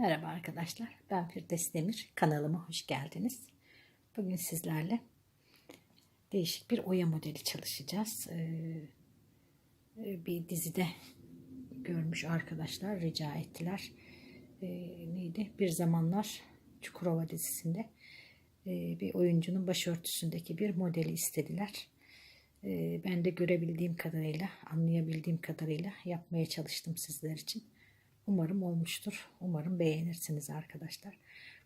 Merhaba arkadaşlar. Ben Firdevs Demir. Kanalıma hoş geldiniz. Bugün sizlerle değişik bir oya modeli çalışacağız. Ee, bir dizide görmüş arkadaşlar rica ettiler. Ee, neydi? Bir zamanlar Çukurova dizisinde e, bir oyuncunun başörtüsündeki bir modeli istediler. Ee, ben de görebildiğim kadarıyla, anlayabildiğim kadarıyla yapmaya çalıştım sizler için. Umarım olmuştur. Umarım beğenirsiniz arkadaşlar.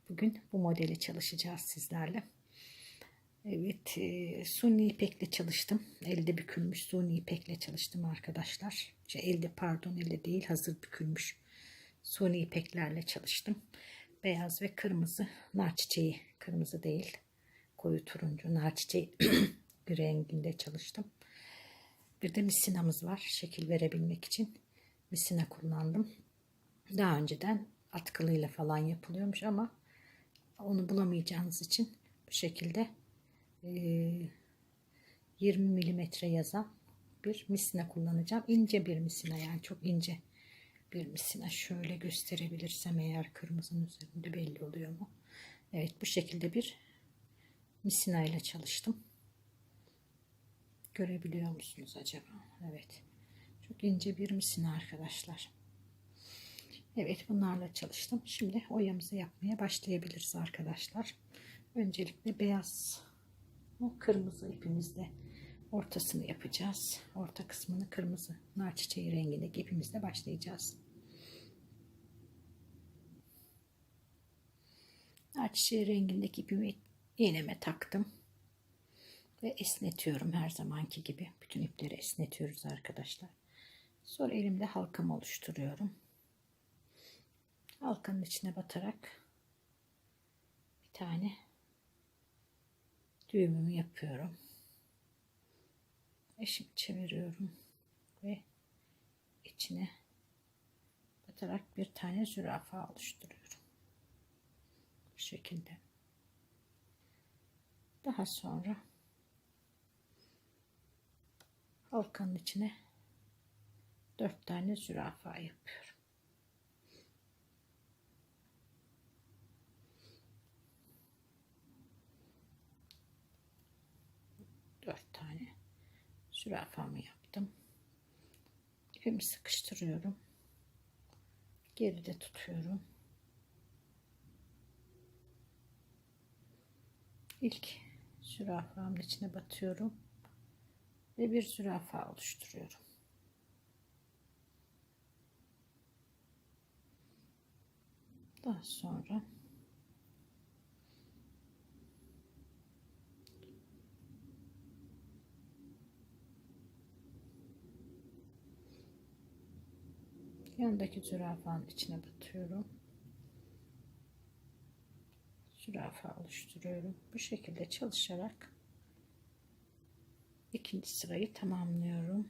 Bugün bu modeli çalışacağız sizlerle. Evet, e, suni ipekle çalıştım. Elde bükülmüş suni ipekle çalıştım arkadaşlar. Şey, elde pardon, elde değil, hazır bükülmüş suni ipeklerle çalıştım. Beyaz ve kırmızı nar çiçeği, kırmızı değil, koyu turuncu nar çiçeği renginde çalıştım. Bir de misinamız var şekil verebilmek için. Misina kullandım. Daha önceden atkılıyla falan yapılıyormuş ama onu bulamayacağınız için bu şekilde 20 milimetre yazan bir misina kullanacağım. İnce bir misina yani çok ince bir misina. Şöyle gösterebilirsem eğer kırmızının üzerinde belli oluyor mu? Evet bu şekilde bir misina ile çalıştım. Görebiliyor musunuz acaba? Evet. Çok ince bir misina arkadaşlar. Evet bunlarla çalıştım. Şimdi oyamızı yapmaya başlayabiliriz arkadaşlar. Öncelikle beyaz o kırmızı ipimizle ortasını yapacağız. Orta kısmını kırmızı nar çiçeği rengindeki ipimizle başlayacağız. Nar çiçeği rengindeki ipimi iğneme taktım. Ve esnetiyorum her zamanki gibi. Bütün ipleri esnetiyoruz arkadaşlar. Sonra elimde halkamı oluşturuyorum halkanın içine batarak bir tane düğümümü yapıyorum. Eşimi çeviriyorum ve içine batarak bir tane zürafa oluşturuyorum. Bu şekilde. Daha sonra halkanın içine dört tane zürafa yapıyorum. dört tane zürafamı yaptım. İpimi sıkıştırıyorum. Geride tutuyorum. İlk zürafamın içine batıyorum ve bir zürafa oluşturuyorum. Daha sonra Yanındaki zürafanın içine batıyorum. Zürafa oluşturuyorum. Bu şekilde çalışarak ikinci sırayı tamamlıyorum.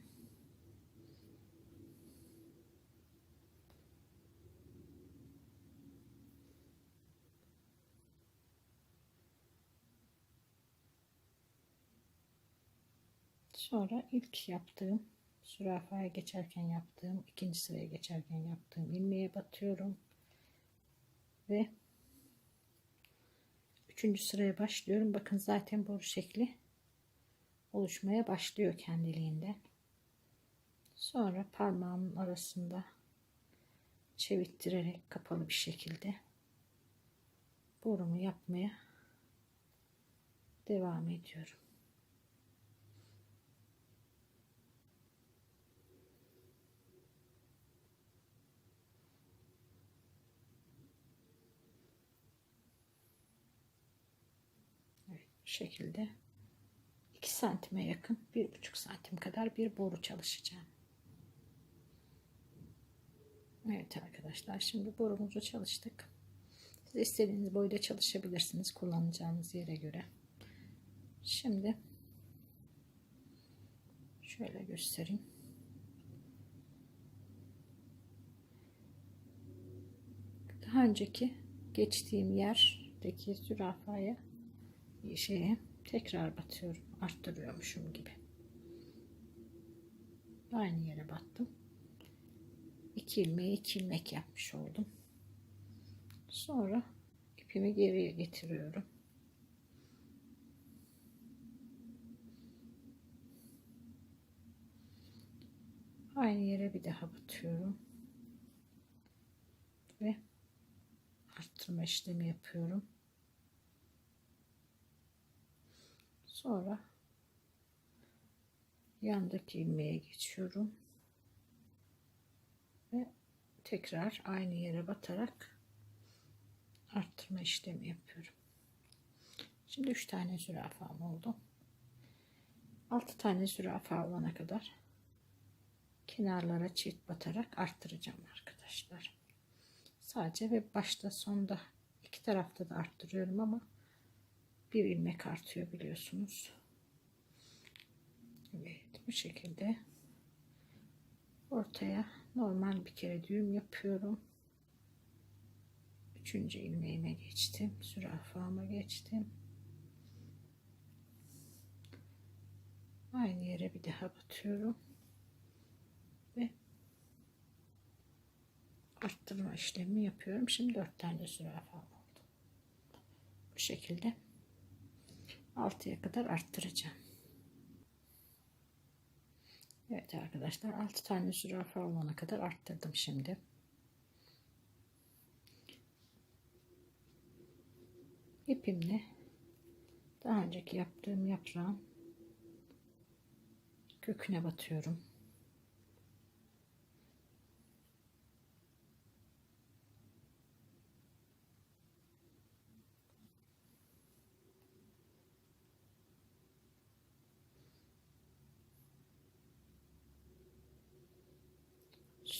Sonra ilk yaptığım zürafaya geçerken yaptığım ikinci sıraya geçerken yaptığım ilmeğe batıyorum. Ve üçüncü sıraya başlıyorum. Bakın zaten boru şekli oluşmaya başlıyor kendiliğinde sonra parmağımın arasında çevittirerek kapalı bir şekilde borumu yapmaya devam ediyorum şekilde 2 santime yakın 1,5 santim kadar bir boru çalışacağım. Evet arkadaşlar şimdi borumuzu çalıştık. Siz istediğiniz boyda çalışabilirsiniz kullanacağınız yere göre. Şimdi şöyle göstereyim. Daha önceki geçtiğim yerdeki zürafaya şeye tekrar batıyorum. Arttırıyormuşum gibi. Aynı yere battım. 2 ilmeği 2 ilmek yapmış oldum. Sonra ipimi geriye getiriyorum. Aynı yere bir daha batıyorum. Ve arttırma işlemi yapıyorum. Sonra yandaki ilmeğe geçiyorum. Ve tekrar aynı yere batarak arttırma işlemi yapıyorum. Şimdi 3 tane zürafam oldu. 6 tane zürafa olana kadar kenarlara çift batarak arttıracağım arkadaşlar. Sadece ve başta sonda iki tarafta da arttırıyorum ama bir ilmek artıyor biliyorsunuz. Evet bu şekilde ortaya normal bir kere düğüm yapıyorum. Üçüncü ilmeğime geçtim. Zürafama geçtim. Aynı yere bir daha batıyorum. Ve arttırma işlemi yapıyorum. Şimdi dört tane zürafa oldu. Bu şekilde 6'ya kadar arttıracağım. Evet arkadaşlar 6 tane zürafa olana kadar arttırdım şimdi. İpimle daha önceki yaptığım yaprağın köküne batıyorum.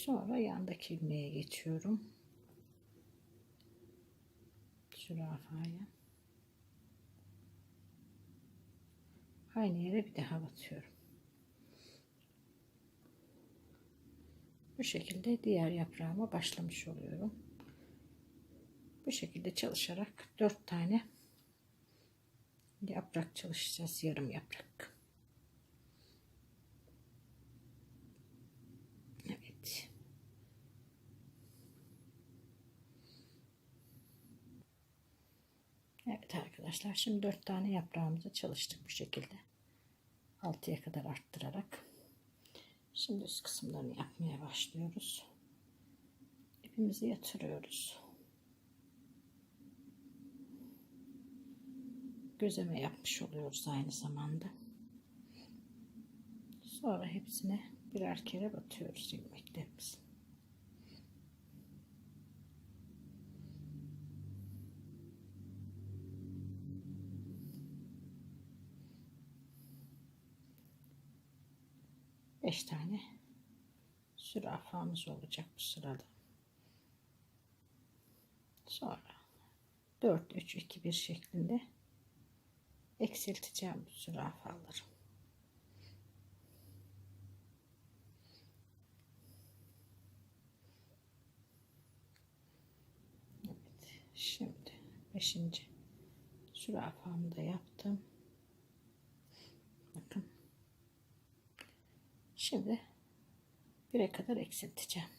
Sonra yandaki ilmeğe geçiyorum. Zürafaya. Aynı yere bir daha batıyorum. Bu şekilde diğer yaprağıma başlamış oluyorum. Bu şekilde çalışarak dört tane yaprak çalışacağız. Yarım yaprak. Evet. Evet arkadaşlar şimdi dört tane yaprağımızı çalıştık bu şekilde. 6'ya kadar arttırarak. Şimdi üst kısımlarını yapmaya başlıyoruz. İpimizi yatırıyoruz. Gözeme yapmış oluyoruz aynı zamanda. Sonra hepsine birer kere batıyoruz ilmeklerimizi. Beş tane zürafamız olacak bu sırada. Sonra 4 3 2 1 şeklinde eksilteceğim bu zürafaları. Evet, şimdi 5. zürafamı da yaptım. Bakın. Şimdi 1'e kadar eksilteceğim.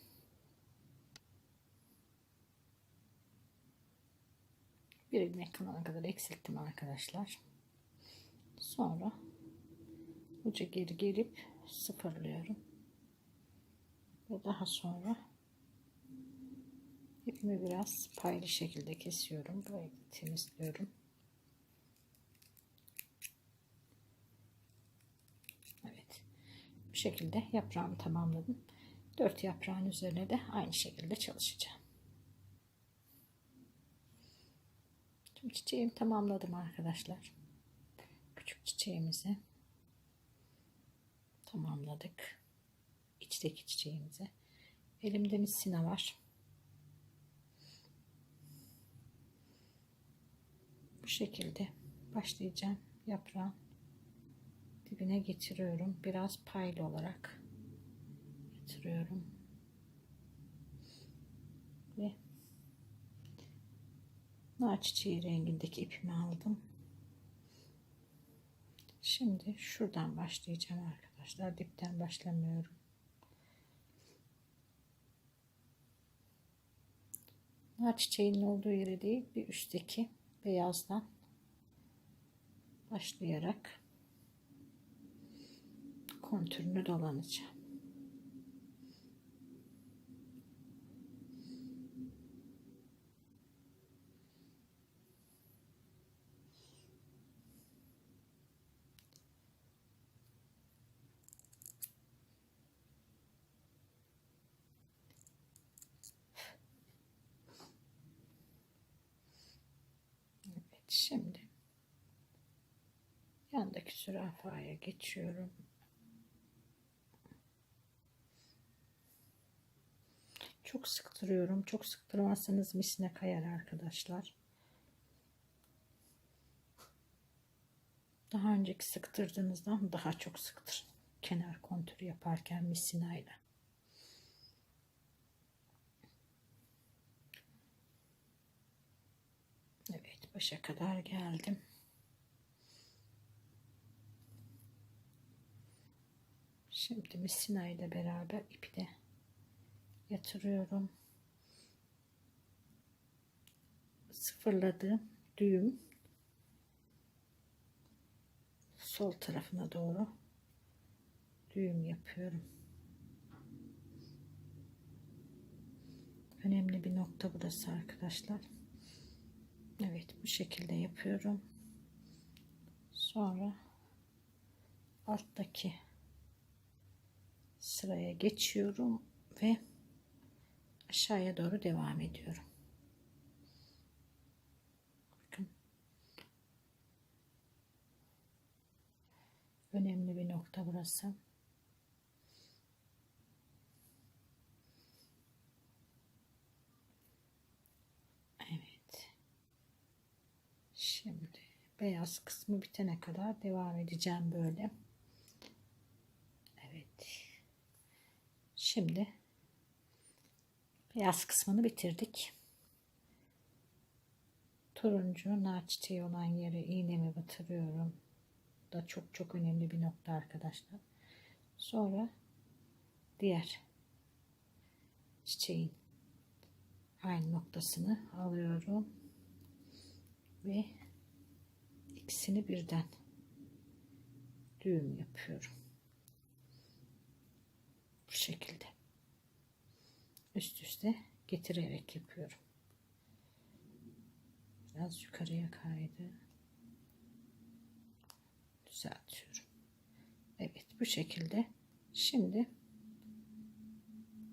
Bir ilmek kalana kadar eksilttim arkadaşlar. Sonra uca geri gelip sıfırlıyorum. Ve daha sonra ipimi biraz paylı şekilde kesiyorum. Böyle temizliyorum. Evet. Bu şekilde yaprağımı tamamladım. 4 yaprağın üzerine de aynı şekilde çalışacağım. Tüm çiçeğimi tamamladım arkadaşlar. Küçük çiçeğimizi tamamladık. İçteki çiçeğimizi. Elimde misina var. Bu şekilde başlayacağım yaprağın dibine getiriyorum. Biraz paylı olarak getiriyorum. Ve nar çiçeği rengindeki ipimi aldım. Şimdi şuradan başlayacağım arkadaşlar. Dipten başlamıyorum. nar çiçeğinin olduğu yere değil bir üstteki beyazdan başlayarak kontürünü dolanacağım. Şimdi yandaki zürafaya geçiyorum. Çok sıktırıyorum. Çok sıktırmazsanız misine kayar arkadaşlar. Daha önceki sıktırdığınızdan daha çok sıktırın. Kenar kontürü yaparken misinayla. Evet başa kadar geldim. Şimdi misina ile beraber ipi de yatırıyorum. Sıfırladığım düğüm sol tarafına doğru düğüm yapıyorum. Önemli bir nokta burası arkadaşlar. Evet bu şekilde yapıyorum. Sonra alttaki sıraya geçiyorum ve aşağıya doğru devam ediyorum. Bakın. Önemli bir nokta burası. Evet. Şimdi beyaz kısmı bitene kadar devam edeceğim böyle. Evet. Şimdi beyaz kısmını bitirdik. Turuncu nar çiçeği olan yere iğnemi batırıyorum. Bu da çok çok önemli bir nokta arkadaşlar. Sonra diğer çiçeğin aynı noktasını alıyorum ve ikisini birden düğüm yapıyorum. Bu şekilde. Üste getirerek yapıyorum. Biraz yukarıya kaydı. Düzeltiyorum. Evet bu şekilde. Şimdi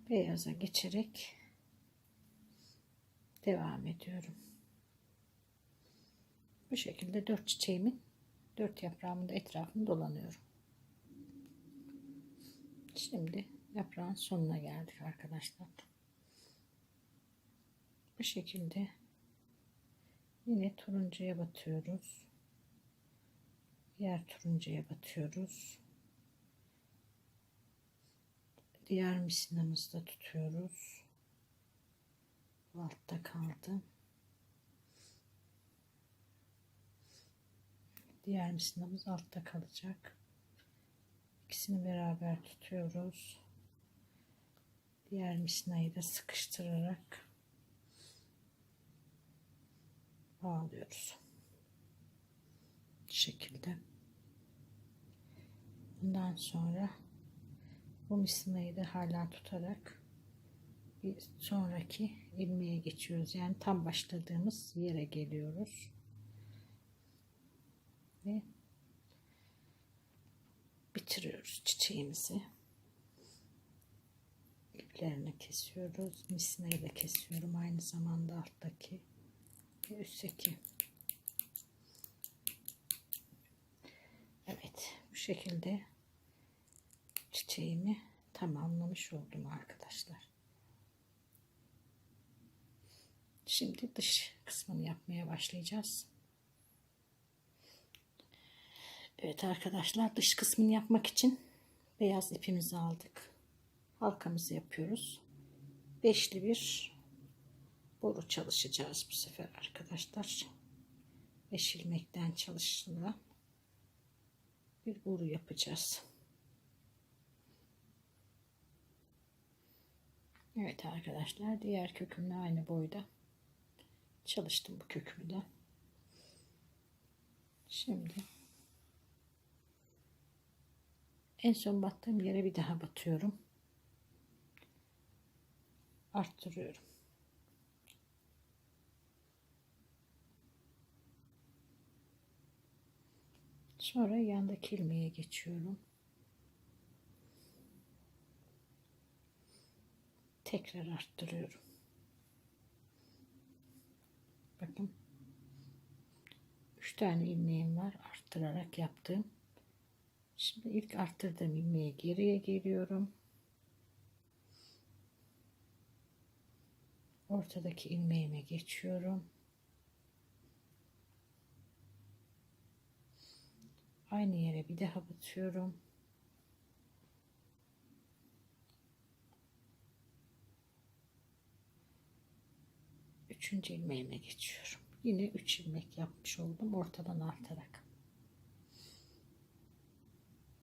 beyaza geçerek devam ediyorum. Bu şekilde dört çiçeğimin dört yaprağımın da etrafını dolanıyorum. Şimdi yaprağın sonuna geldik arkadaşlar. Bu şekilde yine turuncuya batıyoruz. Diğer turuncuya batıyoruz. Diğer misinamızda tutuyoruz. Altta kaldı. Diğer misinamız altta kalacak. İkisini beraber tutuyoruz. Diğer misinayı da sıkıştırarak bağlıyoruz. Bu şekilde. Bundan sonra bu misinayı da hala tutarak bir sonraki ilmeğe geçiyoruz. Yani tam başladığımız yere geliyoruz. Ve bitiriyoruz çiçeğimizi. İplerini kesiyoruz. Misinayı da kesiyorum. Aynı zamanda alttaki ve üstteki. Evet. Bu şekilde çiçeğimi tamamlamış oldum arkadaşlar. Şimdi dış kısmını yapmaya başlayacağız. Evet arkadaşlar dış kısmını yapmak için beyaz ipimizi aldık. Halkamızı yapıyoruz. Beşli bir boru çalışacağız bu sefer arkadaşlar. Beş ilmekten çalışılan bir boru yapacağız. Evet arkadaşlar diğer kökümle aynı boyda çalıştım bu kökümü de. Şimdi en son battığım yere bir daha batıyorum. Arttırıyorum. Sonra yandaki ilmeğe geçiyorum. Tekrar arttırıyorum. Bakın. 3 tane ilmeğim var arttırarak yaptığım. Şimdi ilk arttırdığım ilmeğe geriye geliyorum. Ortadaki ilmeğime geçiyorum. Aynı yere bir daha batıyorum. Üçüncü ilmeğime geçiyorum. Yine üç ilmek yapmış oldum ortadan artarak.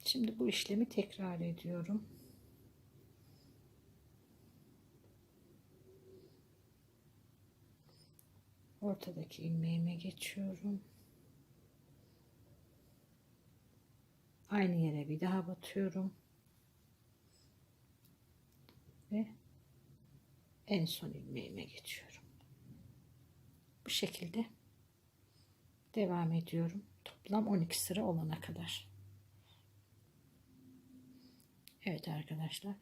Şimdi bu işlemi tekrar ediyorum. Ortadaki ilmeğime geçiyorum. Aynı yere bir daha batıyorum. Ve en son ilmeğime geçiyorum. Bu şekilde devam ediyorum. Toplam 12 sıra olana kadar. Evet arkadaşlar.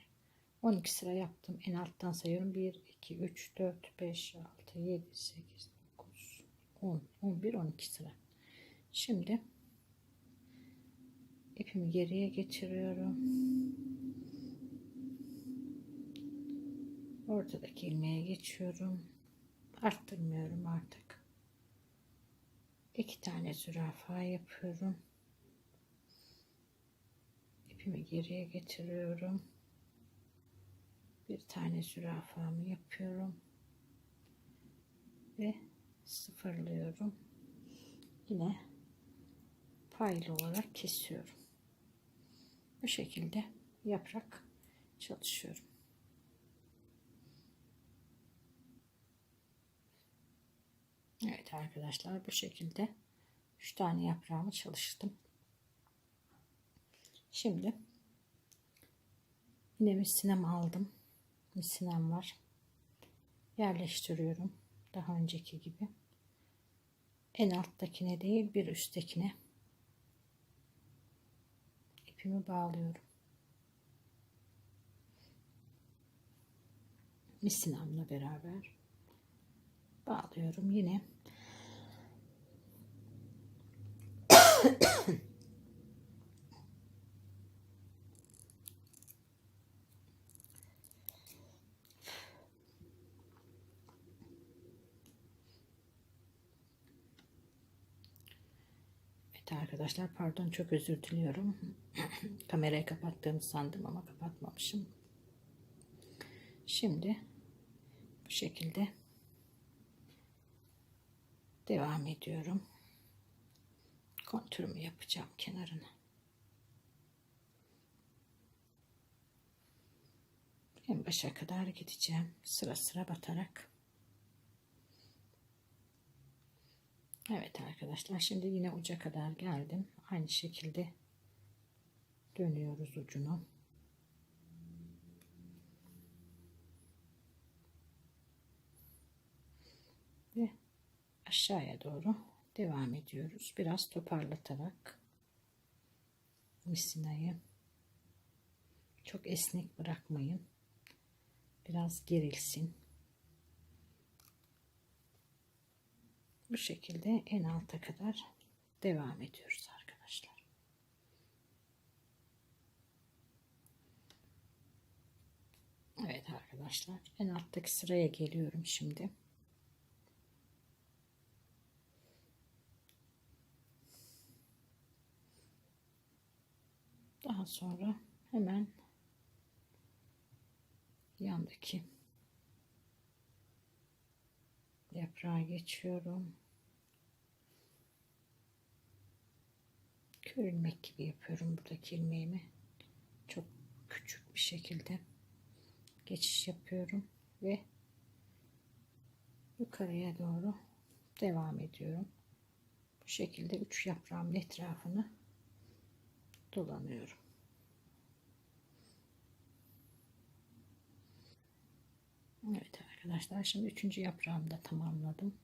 12 sıra yaptım. En alttan sayıyorum. 1, 2, 3, 4, 5, 6, 7, 8, 9, 10, 11, 12 sıra. Şimdi ipimi geriye geçiriyorum. Ortadaki ilmeğe geçiyorum. Arttırmıyorum artık. İki tane zürafa yapıyorum. İpimi geriye getiriyorum. Bir tane zürafamı yapıyorum. Ve sıfırlıyorum. Yine paylı olarak kesiyorum. Bu şekilde yaprak çalışıyorum. Evet arkadaşlar bu şekilde 3 tane yaprağımı çalıştım. Şimdi yine misinem aldım. Misinem var. Yerleştiriyorum. Daha önceki gibi. En alttakine değil bir üsttekine ipimi bağlıyorum. Misinamla beraber bağlıyorum yine. Evet arkadaşlar pardon çok özür diliyorum. Kamerayı kapattığımı sandım ama kapatmamışım. Şimdi bu şekilde devam ediyorum. Kontürümü yapacağım kenarına. En başa kadar gideceğim. Sıra sıra batarak. Evet arkadaşlar şimdi yine uca kadar geldim. Aynı şekilde dönüyoruz ucunu. Ve aşağıya doğru devam ediyoruz. Biraz toparlatarak misinayı çok esnek bırakmayın. Biraz gerilsin. Bu şekilde en alta kadar devam ediyoruz arkadaşlar. Evet arkadaşlar en alttaki sıraya geliyorum şimdi. Daha sonra hemen yandaki yaprağa geçiyorum. Kör ilmek gibi yapıyorum buradaki ilmeğimi. Çok küçük bir şekilde geçiş yapıyorum ve yukarıya doğru devam ediyorum. Bu şekilde üç yaprağımın etrafını dolanıyorum. Evet arkadaşlar şimdi üçüncü yaprağımı da tamamladım.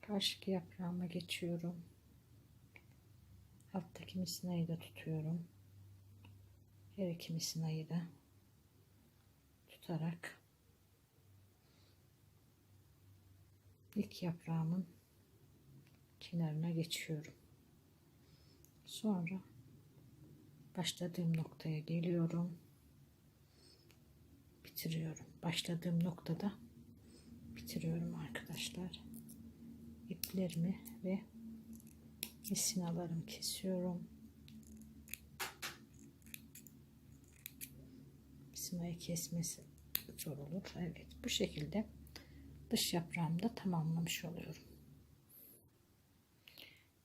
Karşıki yaprağıma geçiyorum. Alttaki misinayı da tutuyorum. Her iki misinayı da tutarak ilk yaprağımın kenarına geçiyorum. Sonra başladığım noktaya geliyorum. Bitiriyorum. Başladığım noktada bitiriyorum arkadaşlar. İplerimi ve misinalarımı kesiyorum. Misinayı kesmesi zor olur. Evet bu şekilde dış yaprağımı da tamamlamış oluyorum.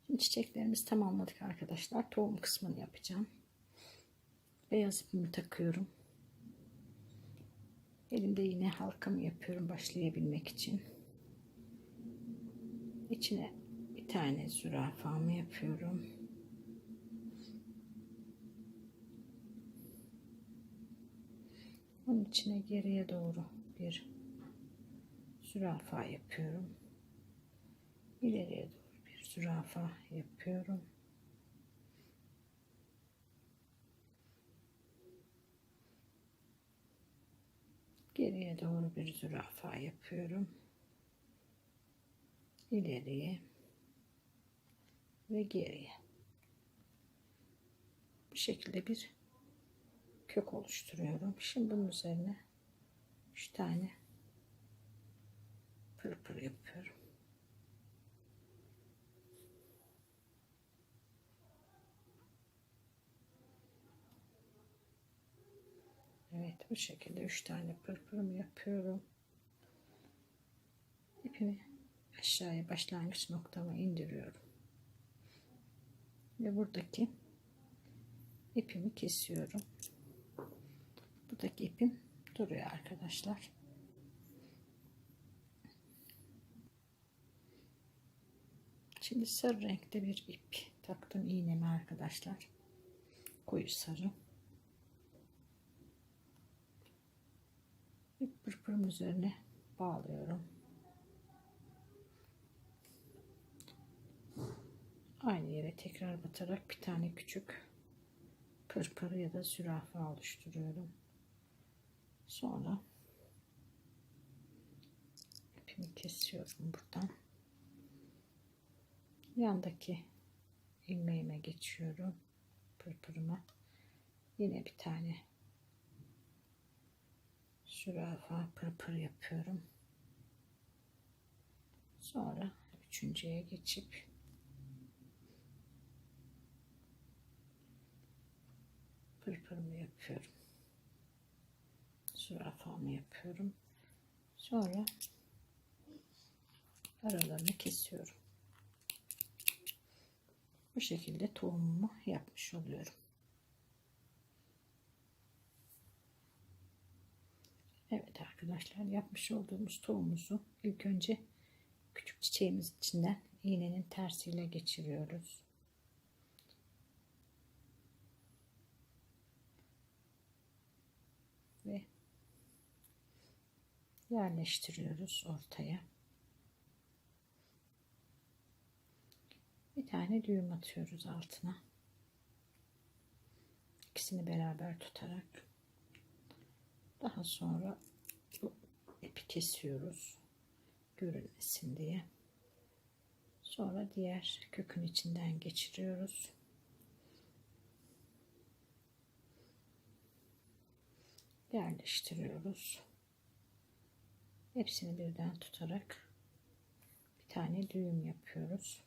Şimdi çiçeklerimizi tamamladık arkadaşlar. Tohum kısmını yapacağım. Beyaz ipimi takıyorum. Elimde yine halkamı yapıyorum başlayabilmek için. İçine bir tane zürafamı yapıyorum. Onun içine geriye doğru bir zürafa yapıyorum. İleriye doğru bir zürafa yapıyorum. Geriye doğru bir zürafa yapıyorum. İleriye ve geriye. Bu şekilde bir kök oluşturuyorum. Şimdi bunun üzerine 3 tane pırpır yapıyorum. Evet bu şekilde 3 tane pırpırımı yapıyorum. İpimi aşağıya başlangıç noktama indiriyorum. Ve buradaki ipimi kesiyorum. Buradaki ipim duruyor arkadaşlar. Şimdi sarı renkte bir ip taktım iğnemi arkadaşlar. Koyu sarı. İp pırpırım üzerine bağlıyorum. Aynı yere tekrar batarak bir tane küçük pırpır ya da zürafa oluşturuyorum. Sonra ipimi kesiyorum buradan. Yandaki ilmeğime geçiyorum. Pırpırıma. Yine bir tane zürafa pırpır yapıyorum. Sonra üçüncüye geçip pırpırımı yapıyorum. Zürafamı yapıyorum. Sonra aralarını kesiyorum. Bu şekilde tohumumu yapmış oluyorum. Evet arkadaşlar yapmış olduğumuz tohumumuzu ilk önce küçük çiçeğimiz içinden iğnenin tersiyle geçiriyoruz. Ve yerleştiriyoruz ortaya. Bir tane düğüm atıyoruz altına. İkisini beraber tutarak daha sonra bu ipi kesiyoruz görünmesin diye. Sonra diğer kökün içinden geçiriyoruz. Yerleştiriyoruz. Hepsini birden tutarak bir tane düğüm yapıyoruz.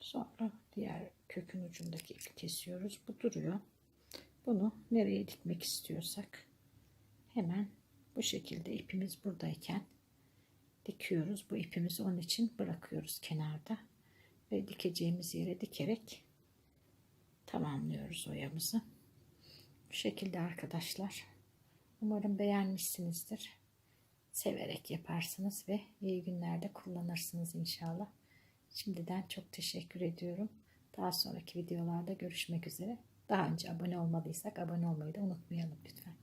Sonra diğer kökün ucundaki ipi kesiyoruz. Bu duruyor. Bunu nereye dikmek istiyorsak hemen bu şekilde ipimiz buradayken dikiyoruz. Bu ipimizi onun için bırakıyoruz kenarda ve dikeceğimiz yere dikerek tamamlıyoruz oyamızı. Bu şekilde arkadaşlar Umarım beğenmişsinizdir. Severek yaparsınız ve iyi günlerde kullanırsınız inşallah. Şimdiden çok teşekkür ediyorum. Daha sonraki videolarda görüşmek üzere. Daha önce abone olmadıysak abone olmayı da unutmayalım lütfen.